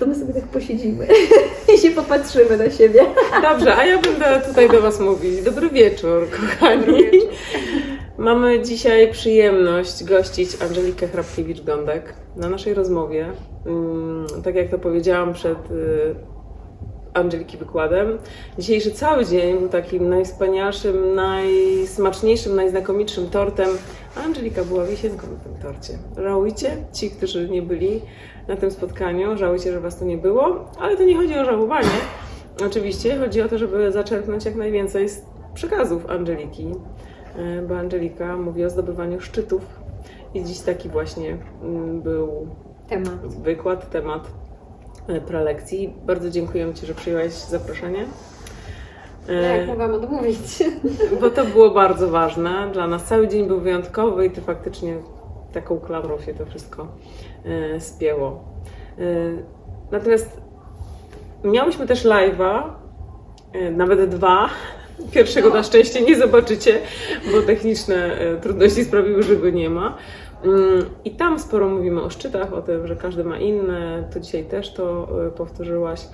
to my sobie tak posiedzimy i się popatrzymy na siebie. Dobrze, a ja będę tutaj do Was mówić. Dobry wieczór, kochani. Dobry wieczór. Mamy dzisiaj przyjemność gościć Angelikę Hrabkiewicz-Gądek na naszej rozmowie. Mm, Tak jak to powiedziałam przed y, Angeliki wykładem, dzisiejszy cały dzień był takim najwspanialszym, najsmaczniejszym, najznakomitszym tortem. A Angelika była wisienką na tym torcie. Żałujcie, ci, którzy nie byli na tym spotkaniu, żałujcie, że Was tu nie było, ale to nie chodzi o żałowanie. Oczywiście chodzi o to, żeby zaczerpnąć jak najwięcej z przekazów Angeliki, e, bo Angelika mówi o zdobywaniu szczytów i dziś taki właśnie mm, był Temat. wykład, temat e, prelekcji. Bardzo dziękuję Ci, że przyjęłaś zaproszenie. E, Jak mogłam odmówić? bo to było bardzo ważne dla nas. Cały dzień był wyjątkowy i Ty faktycznie taką klamrą się to wszystko e, spięło. E, natomiast miałyśmy też live'a, e, nawet dwa. Pierwszego na szczęście nie zobaczycie, bo techniczne trudności sprawiły, że go nie ma. Mm, I tam sporo mówimy o szczytach, o tym, że każdy ma inne. To dzisiaj też to powtórzyłaś.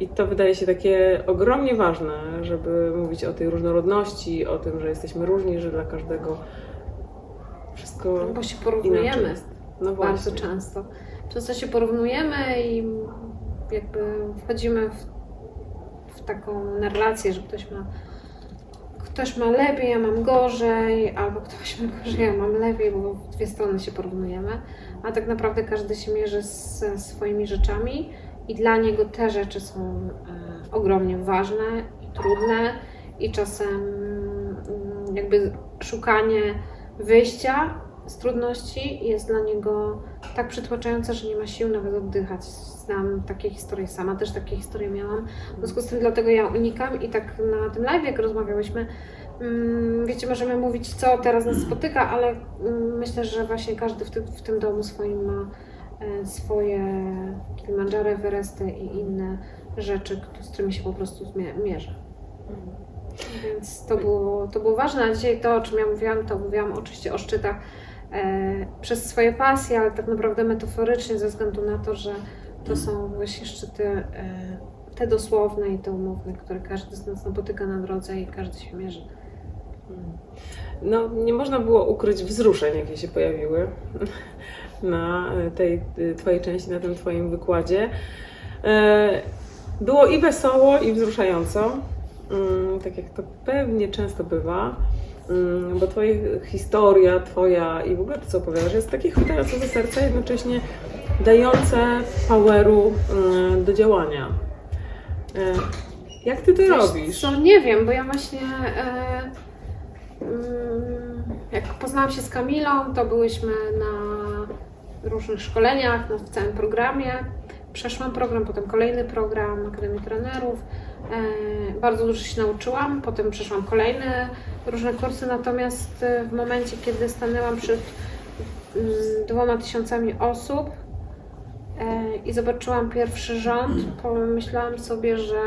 I to wydaje się takie ogromnie ważne, żeby mówić o tej różnorodności, o tym, że jesteśmy różni, że dla każdego wszystko Bo się porównujemy. No bardzo często. Często się porównujemy i jakby wchodzimy w, w taką narrację, że ktoś ma ktoś ma lepiej, ja mam gorzej, albo ktoś ma gorzej, ja mam lepiej, bo w dwie strony się porównujemy, a tak naprawdę każdy się mierzy ze swoimi rzeczami i dla niego te rzeczy są e, ogromnie ważne i trudne i czasem mm, jakby szukanie wyjścia z trudności jest dla niego tak przytłaczające, że nie ma sił nawet oddychać. Znam takie historie, sama też takie historie miałam. W związku z tym dlatego ja unikam i tak na tym live, jak rozmawiałyśmy, mm, wiecie, możemy mówić, co teraz nas spotyka, ale mm, myślę, że właśnie każdy w tym, w tym domu swoim ma e, swoje Kilimandżaro, Everesty i inne rzeczy, z którymi się po prostu mierzy. Więc to było, to było ważne, a dzisiaj to, o czym ja mówiłam, to mówiłam oczywiście o szczytach przez swoje pasje, ale tak naprawdę metaforycznie ze względu na to, że to są właśnie szczyty e, te dosłowne i te umowne, które każdy z nas napotyka na drodze i każdy się mierzy. No, nie można było ukryć wzruszeń, jakie się pojawiły na tej Twojej części, na tym Twoim wykładzie. E, Było i wesoło, i wzruszająco, Mm, tak jak to pewnie często bywa, Mm, bo Twoja historia, Twoja i w ogóle to, co opowiadasz, jest takie chwytające za serce, jednocześnie dające poweru mm, do działania. E, Jak Ty to Wiesz robisz? Co, nie wiem, bo ja właśnie e, mm, jak poznałam się z Kamilą, to byłyśmy na różnych szkoleniach, no, w całym programie. Przeszłam program, potem kolejny program Akademii Trenerów. E, bardzo dużo się nauczyłam, potem przeszłam kolejne różne kursy, natomiast e, w momencie, kiedy stanęłam przed mm, dwoma tysiącami osób e, i zobaczyłam pierwszy rząd, pomyślałam sobie, że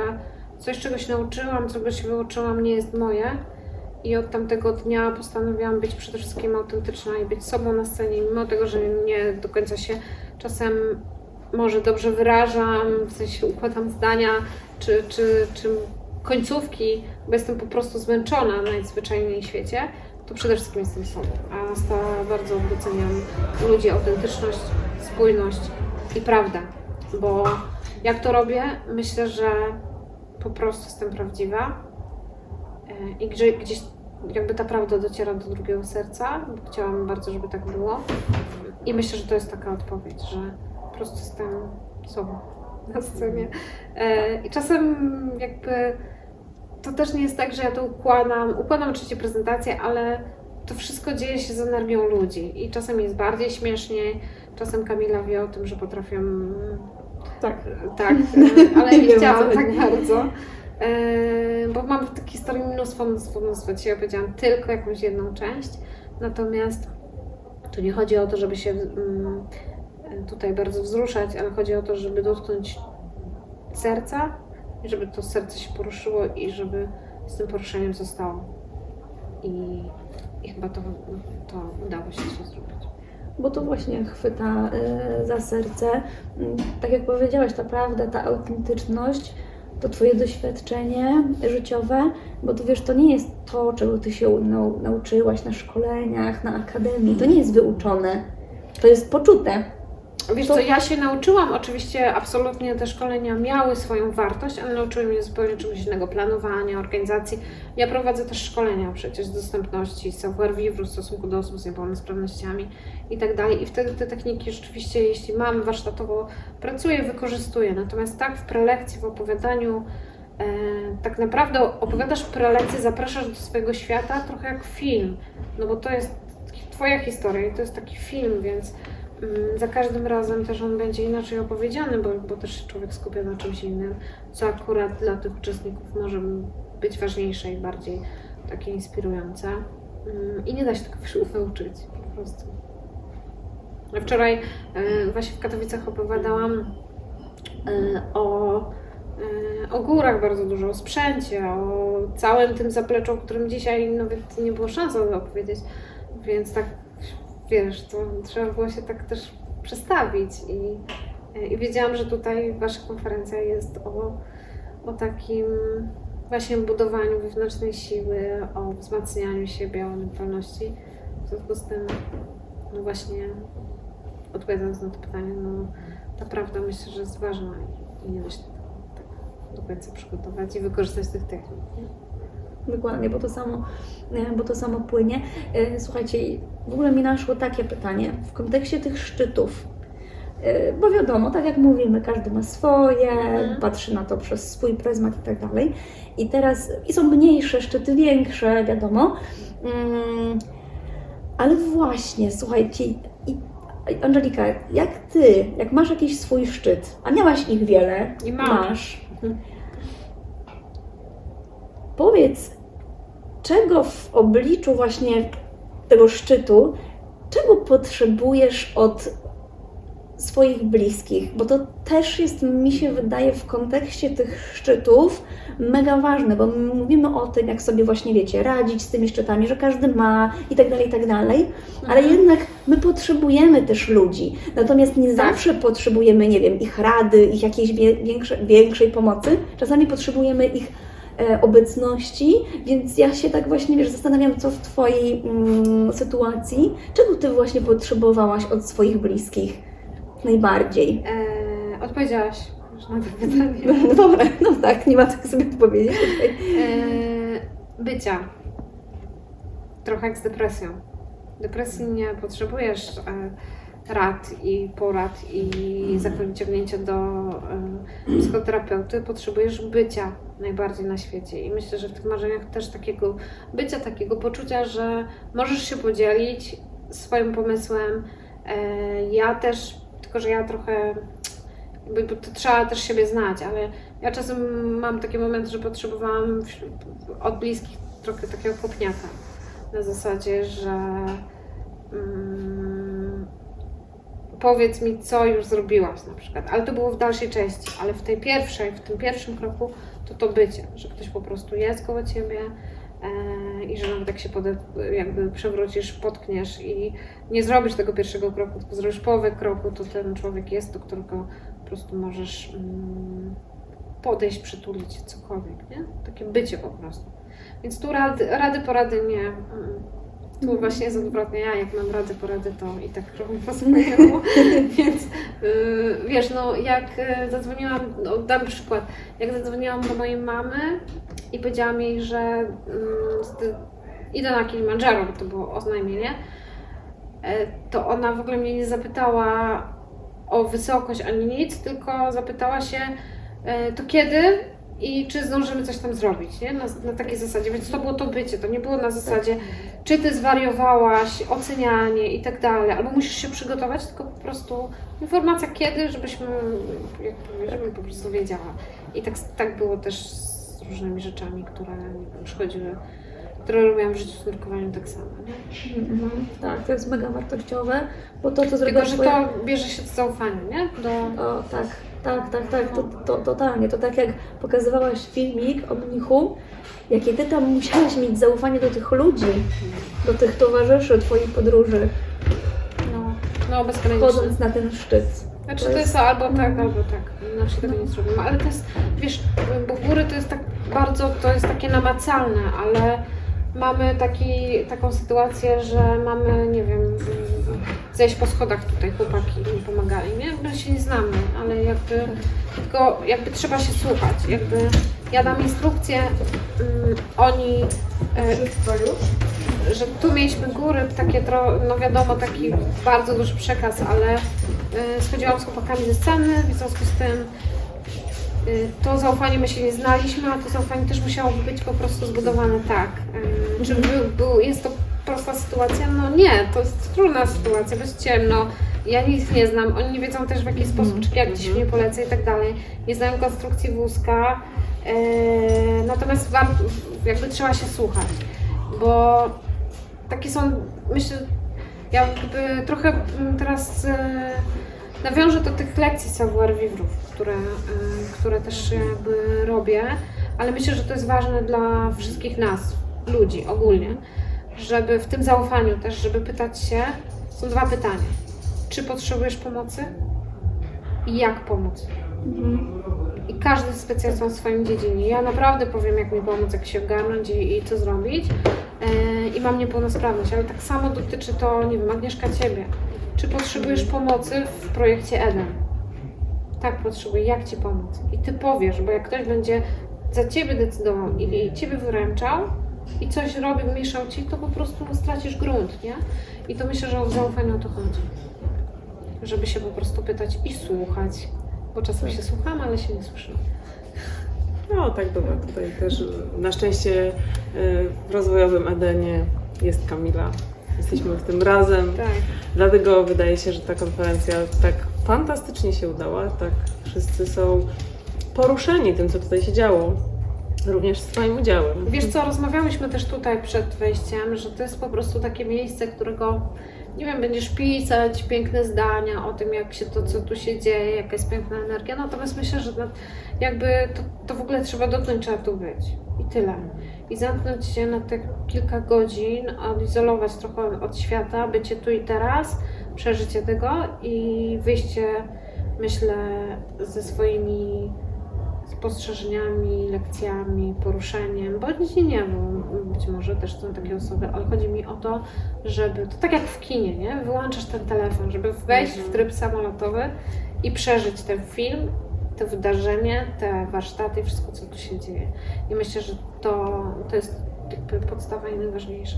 coś, czego się nauczyłam, czego się wyuczyłam, nie jest moje. I od tamtego dnia postanowiłam być przede wszystkim autentyczna i być sobą na scenie, mimo tego, że nie do końca się czasem może dobrze wyrażam, w sensie układam zdania, czy, czy, czy końcówki, bo jestem po prostu zmęczona najzwyczajniej w świecie, to przede wszystkim jestem sobą. A sta bardzo doceniam ludzi, autentyczność, spójność i prawdę, bo jak to robię, myślę, że po prostu jestem prawdziwa e, i gdzie, gdzieś jakby ta prawda dociera do drugiego serca. Chciałam bardzo, żeby tak było. I myślę, że to jest taka odpowiedź, że prostu jestem sobą na scenie. E, I czasem jakby to też nie jest tak, że ja to układam. Układam oczywiście prezentację, ale to wszystko dzieje się z energią ludzi. I czasem jest bardziej śmieszniej, czasem Kamila wie o tym, że potrafię Tak. tak, ale Nie nie chciałam tak bardzo. E, bo mam w takiej historii mnóstwo, mnóstwo, mnóstwo. Dzisiaj opowiedziałam tylko jakąś jedną część. Natomiast tu nie chodzi o to, żeby się mm, tutaj bardzo wzruszać, ale chodzi o to, żeby dotknąć serca żeby to serce się poruszyło i żeby z tym poruszeniem zostało. I, i chyba to, to udało się, się zrobić. bo to właśnie chwyta e, za serce. Mm, Tak jak powiedziałaś, ta prawda, ta autentyczność, to Twoje doświadczenie życiowe, bo to wiesz, to nie jest to, czego Ty się nau- nauczyłaś na szkoleniach, na akademii, to nie jest wyuczone, to jest poczute. Wiesz To- co, ja się nauczyłam, oczywiście absolutnie te szkolenia miały swoją wartość, ale nauczyły mnie zupełnie czegoś innego, planowania, organizacji. Ja prowadzę też szkolenia przecież z dostępności, savoir vivre w stosunku do osób z niepełnosprawnościami i tak dalej. I wtedy te techniki rzeczywiście, jeśli mam warsztatowo, pracuję, wykorzystuję. Natomiast tak w prelekcji, w opowiadaniu, e, tak naprawdę opowiadasz prelekcję, zapraszasz do swojego świata trochę jak film, no bo to jest Twoja historia i to jest taki film, więc Za każdym razem też on będzie inaczej opowiedziany, bo, bo też się człowiek skupia na czymś innym, co akurat dla tych uczestników może być ważniejsze i bardziej takie inspirujące. Mm, I nie da się tego nauczyć po prostu. Wczoraj e, właśnie w Katowicach opowiadałam e, o, o górach bardzo dużo, o sprzęcie, o całym tym zapleczu, o którym dzisiaj nawet nie było szans opowiedzieć. Więc tak wiesz, to trzeba było się tak też przestawić i, i wiedziałam, że tutaj Wasza konferencja jest o, o takim właśnie budowaniu wewnętrznej siły, o wzmacnianiu siebie, o mentalności. W związku z tym, no właśnie, odpowiadając na to pytanie, no ta prawda myślę, że jest ważna i nie da się tak do końca przygotować i wykorzystać tych technik. Nie? Dokładnie, bo to samo, e, bo to samo płynie. E, Słuchajcie, w ogóle mi naszło takie pytanie w kontekście tych szczytów. E, Bo wiadomo, tak jak mówimy, każdy ma swoje, Mhm. patrzy na to przez swój pryzmat i tak dalej. I teraz i są mniejsze szczyty, większe, wiadomo. Mm, Ale właśnie, słuchajcie, i Angelika, jak ty, jak masz jakiś swój szczyt, a miałaś ich wiele, I mam. masz, Powiedz, czego w obliczu właśnie tego szczytu, czego potrzebujesz od swoich bliskich? Bo to też jest, mi się wydaje, w kontekście tych szczytów mega ważne, bo my mówimy o tym, jak sobie właśnie, wiecie, radzić z tymi szczytami, że każdy ma i tak dalej, i tak dalej, ale jednak my potrzebujemy też ludzi. Natomiast nie Tak. zawsze potrzebujemy, nie wiem, ich rady, ich jakiejś większe, większej pomocy. Czasami potrzebujemy ich obecności, więc ja się tak właśnie, wiesz, zastanawiam, co w Twojej mm, sytuacji, czego Ty właśnie potrzebowałaś od swoich bliskich najbardziej? Eee, odpowiedziałaś już na to pytanie. No dobra, no tak, nie ma tak sobie powiedzieć. Okay. Eee, bycia. Trochę jak z depresją. Depresji nie potrzebujesz e, rad i porad i zaciągnięcia do e, psychoterapeuty. Potrzebujesz bycia najbardziej na świecie. I myślę, że w tych marzeniach też takiego bycia, takiego poczucia, że możesz się podzielić swoim pomysłem. E, ja też, tylko że ja trochę bo to trzeba też siebie znać, ale ja czasem mam takie momenty, że potrzebowałam od bliskich trochę takiego kopniaka. Na zasadzie, że mm, powiedz mi, co już zrobiłaś na przykład. Ale to było w dalszej części, ale w tej pierwszej, w tym pierwszym kroku to to bycie, że ktoś po prostu jest koło ciebie e, i że nawet jak się pode, jakby przewrócisz, potkniesz i nie zrobisz tego pierwszego kroku, tylko zrobisz połowę kroku, to ten człowiek jest, do którego po prostu możesz mm, podejść, przytulić, cokolwiek, nie? Takie bycie po prostu. Więc tu rady, rady porady nie. mm. Tu właśnie jest odwrotnie. Ja jak mam rady, porady, to i tak robię po swojemu. Więc yy, wiesz, no jak y, zadzwoniłam, no, dam przykład, jak zadzwoniłam do mojej mamy i powiedziałam jej, że z- idę na Kilimandżaro, bo to było oznajmienie, e, to ona w ogóle mnie nie zapytała o wysokość ani nic, tylko zapytała się, e, to kiedy i czy zdążymy coś tam zrobić, nie? Na, na takiej zasadzie. Więc to było to bycie, to nie było na zasadzie, czy ty zwariowałaś, ocenianie i tak dalej, albo musisz się przygotować, tylko po prostu informacja kiedy, żebyśmy, jak, żebym po prostu wiedziała. I tak, tak było też z różnymi rzeczami, które nie wiem, przychodziły, które robiłam w życiu z nurkowaniem tak samo, nie? Mhm, tak, to jest mega wartościowe, bo to, co Tylko, zrobiłaś... że twoja- to bierze się z zaufania, nie? Do, O, tak, tak, tak, tak, to, to, totalnie. To tak jak pokazywałaś filmik o mnichu, jakie ty tam musiałaś mieć zaufanie do tych ludzi, do tych towarzyszy twojej podróży. no, No, bezgraniczne. wchodząc na ten szczyt. Znaczy To jest albo tak, Mhm. albo tak. Inaczej tego nie zrobimy. Ale to jest, wiesz, bo w góry to jest tak bardzo, to jest takie namacalne, ale mamy taki, taką sytuację, że mamy, nie wiem, zejść po schodach tutaj, chłopaki mi pomagali, nie? My się nie znamy, ale jakby, tylko jakby trzeba się słuchać, jakby ja dam instrukcję, mm, oni, e, już? że tu mieliśmy góry, takie, tro, no wiadomo, taki bardzo duży przekaz, ale y, schodziłam z chłopakami ze sceny, w związku z tym y, to zaufanie my się nie znaliśmy, a to zaufanie też musiało być po prostu zbudowane tak. Y, czy był, był, jest to prosta sytuacja? No nie, to jest trudna sytuacja, bo jest ciemno, ja nic nie znam, oni nie wiedzą też w jaki sposób, czy jak gdzieś mnie polecę i tak dalej. Nie znają konstrukcji wózka, y, natomiast war, jakby trzeba się słuchać, bo takie są, myślę, ja jakby trochę mm, teraz e, nawiążę do tych lekcji savoir vivre, które, e, które też jakby robię, ale myślę, że to jest ważne dla wszystkich nas, ludzi ogólnie, żeby w tym zaufaniu też, żeby pytać się, są dwa pytania. Czy potrzebujesz pomocy? I jak pomóc? Mhm. I każdy specjalista w swoim dziedzinie. Ja naprawdę powiem, jak mi pomóc, jak się ogarnąć i, i co zrobić. E, I mam niepełnosprawność, ale tak samo dotyczy to, nie wiem, Agnieszka Ciebie. Czy potrzebujesz pomocy w projekcie Eden? Tak, potrzebuję. Jak Ci pomóc? I Ty powiesz, bo jak ktoś będzie za Ciebie decydował i, i Ciebie wyręczał i coś robił, mieszał Ci, to po prostu stracisz grunt, nie? I to myślę, że o zaufaniu o to chodzi. Żeby się po prostu pytać i słuchać. Bo czasem się słuchamy, ale się nie słyszymy. No tak bywa tutaj też. Na szczęście y, w rozwojowym Edenie jest Kamila. Jesteśmy w tym razem. Tak. Dlatego wydaje się, że ta konferencja tak fantastycznie się udała. Tak wszyscy są poruszeni tym, co tutaj się działo. Również swoim udziałem. Wiesz co, rozmawiałyśmy też tutaj przed wejściem, że to jest po prostu takie miejsce, którego nie wiem, będziesz pisać piękne zdania o tym, jak się to, co tu się dzieje, jaka jest piękna energia, natomiast myślę, że jakby to, to w ogóle trzeba dotknąć, trzeba tu być i tyle. I zamknąć się na te kilka godzin, odizolować trochę od świata, bycie tu i teraz, przeżycie tego i wyjście, myślę, ze swoimi spostrzeżeniami, lekcjami, poruszeniem, bądź nie, bo być może też są takie osoby, ale chodzi mi o to, żeby, to tak jak w kinie, nie? Wyłączasz ten telefon, żeby wejść w tryb samolotowy i przeżyć ten film, to wydarzenie, te warsztaty i wszystko, co tu się dzieje. I myślę, że to, to jest podstawa i najważniejsze.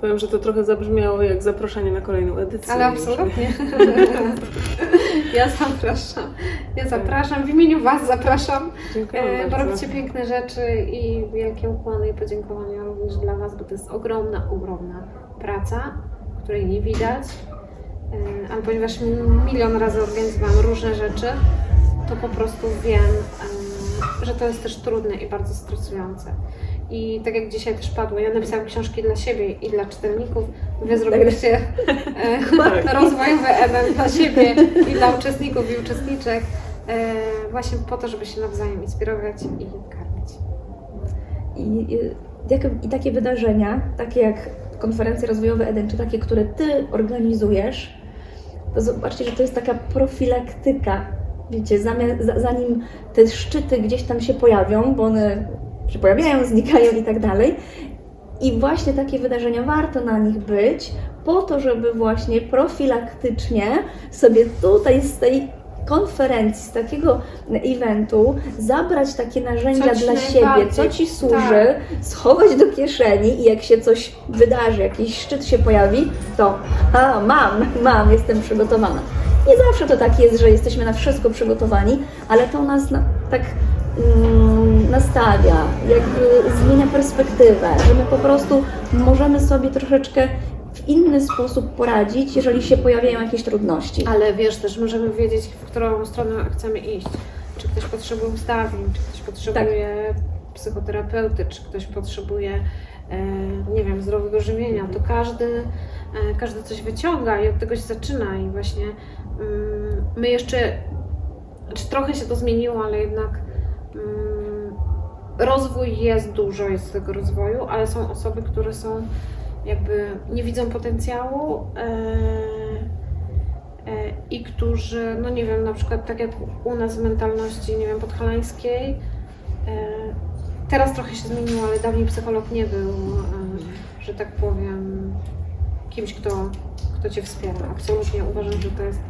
Powiem, że to trochę zabrzmiało jak zaproszenie na kolejną edycję. Ale absolutnie. Ja zapraszam. Ja zapraszam. W imieniu Was zapraszam. Dziękuję E, Bo robicie piękne rzeczy i wielkie ukłony i podziękowania również dla Was, bo to jest ogromna, ogromna praca, której nie widać. E, Ale ponieważ milion razy organizowałam różne rzeczy, to po prostu wiem, że to jest też trudne i bardzo stresujące. I tak jak dzisiaj też padło, ja napisałam książki dla siebie i dla czytelników. Wy zrobiliście e, rozwojowy event dla siebie i dla uczestników i uczestniczek. E, właśnie po to, żeby się nawzajem inspirować i karmić. I, jak, I takie wydarzenia, takie jak konferencje rozwojowe Eden, czy takie, które Ty organizujesz, to zobaczcie, że to jest taka profilaktyka. Wiecie, zanim te szczyty gdzieś tam się pojawią, bo one się pojawiają, znikają i tak dalej. I właśnie takie wydarzenia warto na nich być, po to, żeby właśnie profilaktycznie sobie tutaj z tej konferencji, z takiego eventu zabrać takie narzędzia dla siebie, najbardziej- co ci służy, tak. schować do kieszeni i jak się coś wydarzy, jakiś szczyt się pojawi, to a, mam, mam, jestem przygotowana. Nie zawsze to tak jest, że jesteśmy na wszystko przygotowani, ale to nas na, tak mm, nastawia, jakby zmienia perspektywę, że my po prostu możemy sobie troszeczkę w inny sposób poradzić, jeżeli się pojawiają jakieś trudności. Ale wiesz, też możemy wiedzieć, w którą stronę chcemy iść. Czy ktoś potrzebuje ustawień, czy ktoś potrzebuje psychoterapeuty, czy ktoś potrzebuje, e, nie wiem, zdrowego żywienia. To każdy, e, każdy coś wyciąga i od tego się zaczyna. I właśnie mm, my jeszcze, znaczy trochę się to zmieniło, ale jednak mm, rozwój jest dużo, jest tego rozwoju, ale są osoby, które są jakby nie widzą potencjału, e, i którzy, no nie wiem, na przykład tak jak u nas w mentalności, nie wiem, podhalańskiej, e, teraz trochę się zmieniło, ale dawniej psycholog nie był, e, że tak powiem, kimś, kto, kto Cię wspiera. Absolutnie uważam, że to jest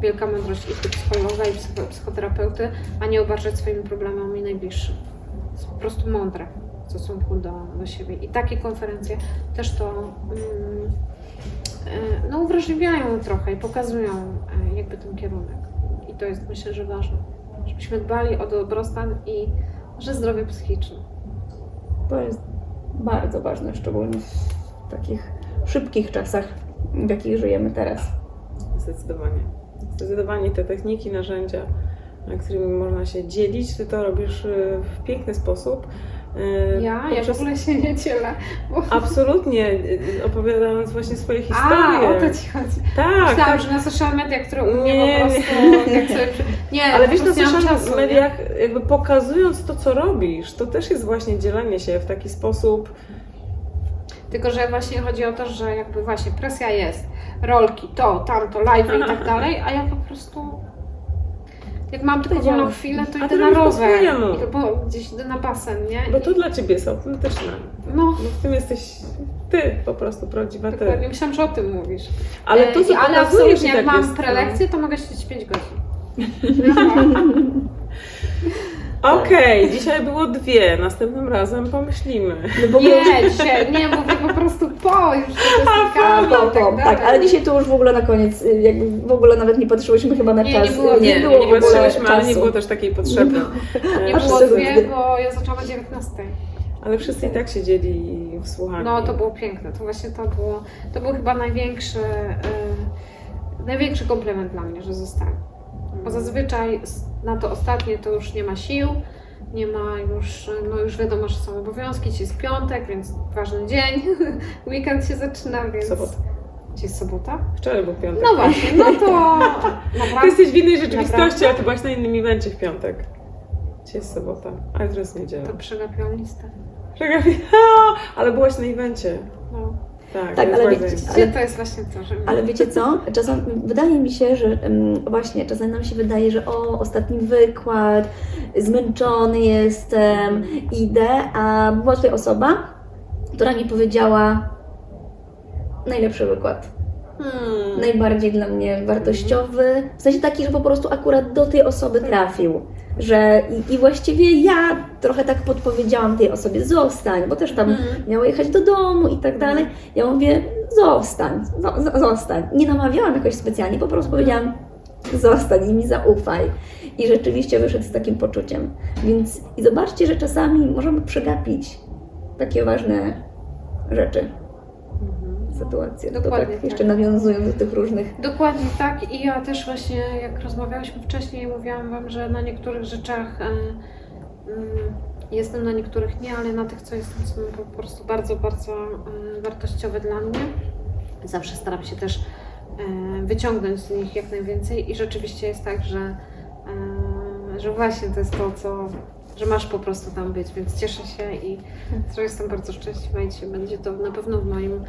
wielka mądrość i psychologa, i psycho, psychoterapeuty, a nie obarczać swoimi problemami najbliższych. Po prostu mądre w stosunku do, do siebie. I takie konferencje też to mm, e, no, uwrażliwiają trochę i pokazują e, jakby ten kierunek. I to jest myślę, że ważne. Żebyśmy dbali o dobrostan i że zdrowie psychiczne. To jest bardzo ważne, szczególnie w takich szybkich czasach, w jakich żyjemy teraz. Zdecydowanie. Zdecydowanie te techniki, narzędzia, którymi można się dzielić, ty to robisz e, w piękny sposób. E, Ja, ja w poprzez- ogóle się nie dzielę. Bo... Absolutnie, e, opowiadając właśnie swoje A, historie. o to ci chodzi. Tak, Myślałam, tak. że na social media, które u mnie Nie, po nie. prostu... Sobie... przy- Nie, Ale wiesz, na nie social czasu, nie? mediach, jakby pokazując to, co robisz, to też jest właśnie dzielenie się w taki sposób. Tylko, że właśnie chodzi o to, że jakby właśnie presja jest, rolki, to, tamto, live i tak dalej, a ja po prostu jak mam tylko wolną chwilę, to A idę ty na robisz po rower, swojemu. bo gdzieś idę na basen, nie? Bo to dla ciebie jest autentyczne. No, Bo w tym jesteś ty, po prostu prawdziwa ty. dokładnie, myślałam, że o tym mówisz. Ale to, co E, ale pokazujesz, absolutnie, i jak tak mam jest, prelekcję, to mogę siedzieć 5 godzin. Okej, dzisiaj było dwie, następnym razem pomyślimy. No w ogóle Nie, dzisiaj, nie, mówię po prostu po już, że to jest A, po, po, tak, ale dzisiaj to już w ogóle na koniec, y, jakby w ogóle nawet nie patrzyłyśmy chyba na Nie, czas. nie było- Nie, nie, było w ogóle patrzyłyśmy, ale nie czasu. było też takiej potrzeby. Nie Aż było dwie, bo ja zaczęłam o 19. Ale wszyscy i tak siedzieli w słuchaniu. No to było piękne, to właśnie to było, to był chyba największy, y, największy komplement dla mnie, że zostałem. Bo zazwyczaj na to ostatnie to już nie ma sił, nie ma już, no już wiadomo, że są obowiązki, dzisiaj jest piątek, więc ważny dzień, weekend się zaczyna, więc... Sobota. Dzisiaj jest sobota? Wczoraj był piątek. No właśnie, no to Ty naprawdę... jesteś w innej rzeczywistości, a ty byłaś na innym evencie w piątek. Dzisiaj jest sobota, a jutro jest niedziela. To przegapiłam listę. Przegapię. Ale byłaś na evencie. No. Tak, Tak, ale wiecie- Gdzie to jest właśnie to, że... Ale wiecie co? Czasem wydaje mi się, że właśnie czasem nam się wydaje, że o, ostatni wykład, zmęczony jestem, idę, a była tutaj osoba, która mi powiedziała najlepszy wykład. Hmm. najbardziej dla mnie wartościowy, w sensie taki, że po prostu akurat do tej osoby trafił. Że i, i właściwie ja trochę tak podpowiedziałam tej osobie, zostań, bo też tam Mhm. miała jechać do domu i tak dalej. Ja mówię, zostań, zo, zo- zostań. Nie namawiałam jakoś specjalnie, po prostu powiedziałam, zostań i mi zaufaj. I rzeczywiście wyszedł z takim poczuciem. Więc i zobaczcie, że czasami możemy przegapić takie ważne rzeczy, Mhm. sytuacje. To Dokładnie tak tak. jeszcze nawiązując do tych różnych Dokładnie tak i ja też właśnie jak rozmawiałyśmy wcześniej mówiłam Wam, że na niektórych rzeczach e, mm, jestem, na niektórych nie, ale na tych co jestem są po prostu bardzo, bardzo e, wartościowe dla mnie. Zawsze staram się też e, wyciągnąć z nich jak najwięcej i rzeczywiście jest tak, że, e, że właśnie to jest to, co że masz po prostu tam być, więc cieszę się i jestem bardzo szczęśliwa i dzisiaj będzie to na pewno w moim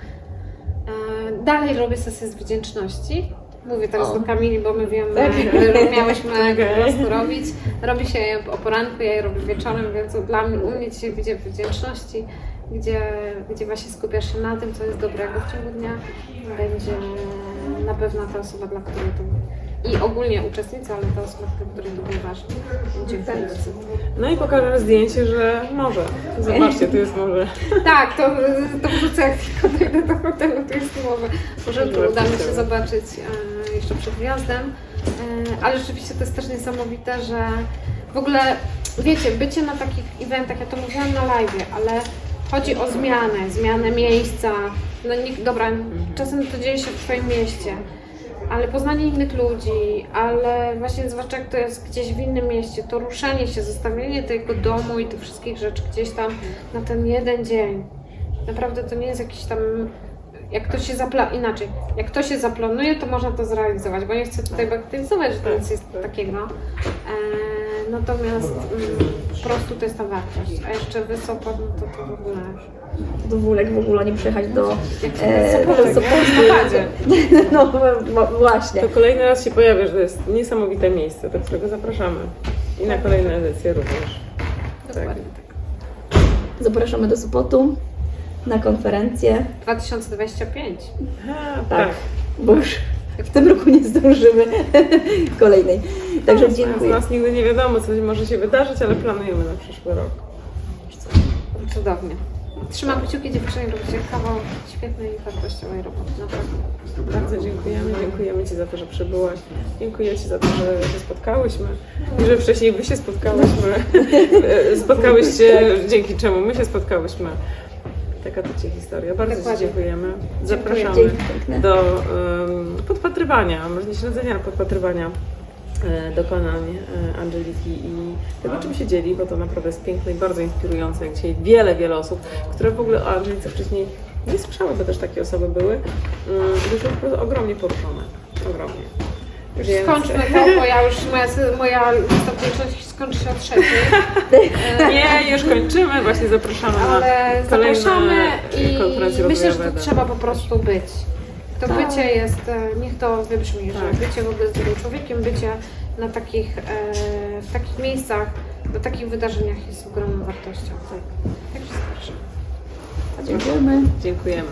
Dalej robię sesję z wdzięczności. Mówię teraz O. do Kamili, bo my wiemy, Tak. że miałyśmy po Okej. prostu robić. Robi się je o poranku, ja je robię wieczorem, więc dla mnie, u mnie dzisiaj będzie wdzięczności, gdzie, gdzie właśnie skupiasz się na tym, co jest dobrego w ciągu dnia. Będzie na pewno ta osoba, dla której to i ogólnie uczestnicy, ale ta osoba, dla której to było ważne. Dziękuję. No i pokażę zdjęcie, że może. Zobaczcie, tu jest może. Tak, to, to wrócę jak tylko dojdę do hotelu, to jest mowa. Może tu uda mi się zobaczyć e, jeszcze przed wjazdem. E, ale rzeczywiście to jest też niesamowite, że w ogóle, wiecie, bycie na takich eventach, ja to mówiłam na live, ale chodzi o zmianę, zmianę miejsca. No nie, dobra, czasem to dzieje się w Twoim mieście. Ale poznanie innych ludzi, ale właśnie zwłaszcza jak to jest gdzieś w innym mieście, to ruszenie się, zostawienie tego domu i tych wszystkich rzeczy gdzieś tam na ten jeden dzień. Naprawdę to nie jest jakiś tam. Jak to się zapla... inaczej, jak to się zaplanuje, to można to zrealizować, bo nie chcę tutaj bagatelizować, że to nic jest takiego. E, Natomiast mm, po prostu to jest ta wartość. A jeszcze Wysopot, no to to w ogóle... Do Wólek w ogóle nie przyjechać do, e. Listopadzie. No w- właśnie. To kolejny raz się pojawia, że to jest niesamowite miejsce, do którego zapraszamy. I na kolejne edycje również. Dokładnie tak. Zapraszamy do Sopotu na konferencję. 2025. A, Tak, tak. bo już w tym roku nie zdążymy kolejnej. Także Z dziękuję. nas nigdy nie wiadomo, co może się wydarzyć, ale planujemy na przyszły rok. Cudownie. Trzymam kciuki dziewczyny, robicie kawał świetnej i wartościowej roboty. Naprawdę. Bardzo dziękujemy. Dziękujemy Ci za to, że przybyłaś. Dziękuję Ci za to, że się spotkałyśmy i że wcześniej Wy się spotkałyśmy. Spotkałyście, dzięki czemu my się spotkałyśmy. Taka to Ci historia. Bardzo Ci Dokładnie. dziękujemy. Zapraszamy do um, podpatrywania, może nie śledzenia, podpatrywania e, dokonań e, Angeliki i tego, czym się dzieli, bo to naprawdę jest piękne i bardzo inspirujące. Jak dzisiaj wiele, wiele osób, które w ogóle o Angelice wcześniej nie słyszały, bo też takie osoby były, były po prostu ogromnie poruszone. Ogromnie. Już Więc- skończmy to, bo ja już moja, moja wdzięczności skończy się o trzeciej. Nie, już kończymy, właśnie zapraszamy Ale na kolejne zapraszamy i myślę, że to trzeba po prostu być. To Tak. bycie jest, e, niech to wybrzmi, Tak. że bycie w ogóle z drugim człowiekiem, bycie na takich, e, w takich miejscach, na takich wydarzeniach jest ogromną wartością. Tak. Także zapraszam. Dziękujemy. Dziękujemy.